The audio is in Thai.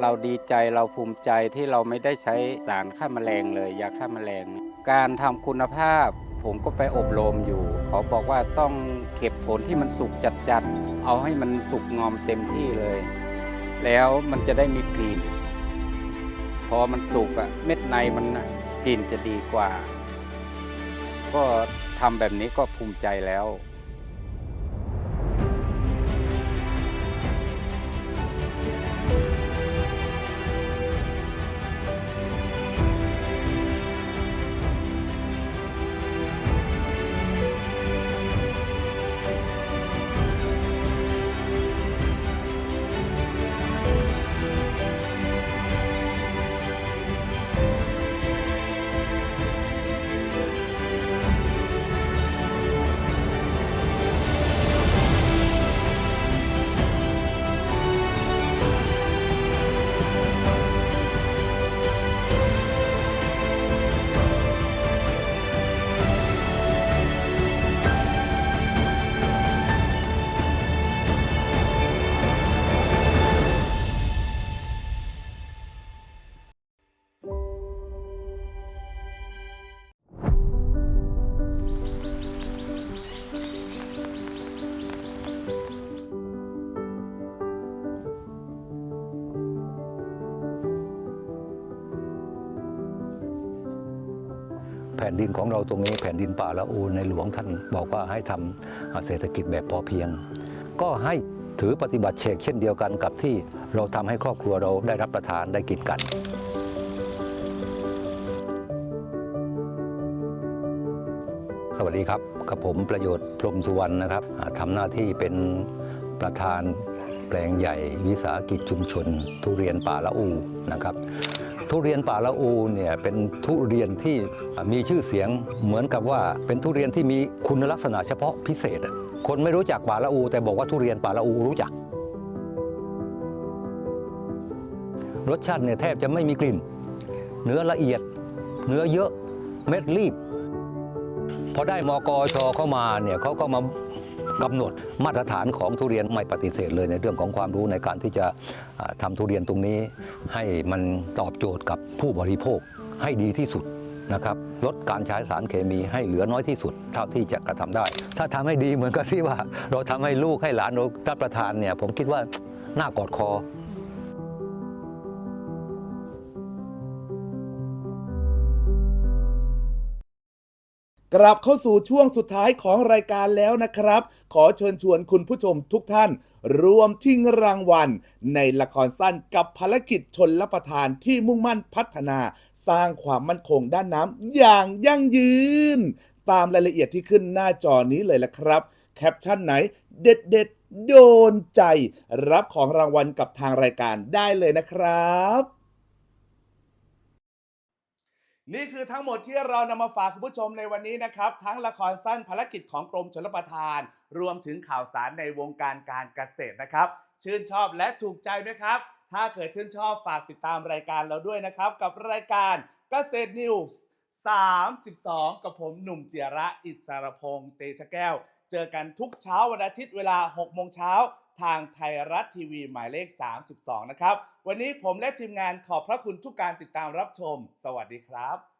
เราดีใจเราภูมิใจที่เราไม่ได้ใช้สารฆ่าแมลงเลยยาฆ่าแมลง การทำคุณภาพผมก็ไปอบรมอยู่ เขาบอกว่าต้องเก็บผลที่มันสุกจัดๆ เอาให้มันสุกงอมเต็มที่เลย แล้วมันจะได้มีกลิ่น พอมันสุกอะเม็ดในมันกลิ่นจะดีกว่า ก็ทำแบบนี้ก็ภูมิใจแล้ว ผ่นดินของเราตรงนี้แผ่นดินป่าละอูในหลวงท่านบอกว่าให้ทำเศรษฐกิจแบบพอเพียง ก็ให้ถือปฏิบัติเชกเช่นเดียวกันกับที่เราทำให้ครอบครัวเราได้รับประทานได้กินกันสวัสดีครับกับผมประโยชน์พรมสุวรรณนะครับอ่าทำหน้าที่เป็นประธานแปลงใหญ่วิสาหกิจชุมชน ทุเรียนป่าละอูนะครับ ทุเรียนป่าละอูเนี่ยเป็นทุเรียนที่มีชื่อเสียงเหมือนกับว่าเป็นทุเรียนที่มีคุณลักษณะเฉพาะพิเศษ คนไม่รู้จักป่าละอู แต่บอกว่าทุเรียนป่าละอูรู้จัก รสชาติเนี่ยแทบจะไม่มีกลิ่น เนื้อละเอียด เนื้อเยอะเม็ดรีบพอได้มกชเข้ามาเนี่ยเขาก็มา กำหนดมาตรฐานของทุเรียนไม่ปฏิเสธเลยในเรื่องของความรู้ในการที่จะทำทำทุเรียนตรงนี้ ให้มันตอบโจทย์กับผู้บริโภคให้ดีที่สุดนะครับลดการใช้สารเคมีให้เหลือน้อยที่สุดเท่าที่จะกระทำได้ ถ้าทำให้ดีเหมือนกับที่ว่า เราทำให้ลูกให้หลานเรารับประทานเนี่ยผมคิดว่าน่ากอดคอ กลับเข้าสู่ช่วงสุดท้ายของรายการแล้วนะครับ ขอเชิญชวนคุณผู้ชมทุกท่าน รวมทิ้งรางวัล ในละครสั้นกับภารกิจชนรับประทานที่มุ่งมั่นพัฒนา สร้างความมั่นคงด้านน้ำอย่างยั่งยืน ตามรายละเอียดที่ขึ้นหน้าจอนี้เลยละครับ แคปชั่นไหนเด็ดเด็ดโดนใจ รับของรางวัลกับทางรายการได้เลยนะครับ นี่คือทั้งหมดที่เรานำมาฝากคุณผู้ชมในวันนี้นะครับ ทั้งละครสั้นภารกิจของกรมชลประทาน รวมถึงข่าวสารในวงการการเกษตรนะครับ ชื่นชอบและถูกใจไหมครับ ถ้าเกิดชื่นชอบฝากติดตามรายการเราด้วยนะครับ กับรายการเกษตรนิวส์32 กับผมหนุ่มเจียระอิสรพงษ์เตชะแก้ว เจอกันทุกเช้าวันอาทิตย์เวลา 6 โมงเช้า ทางไทยรัฐทีวีหมายเลข 32 นะครับ วันนี้ผมและทีมงานขอบพระคุณทุกการติดตามรับชม สวัสดีครับ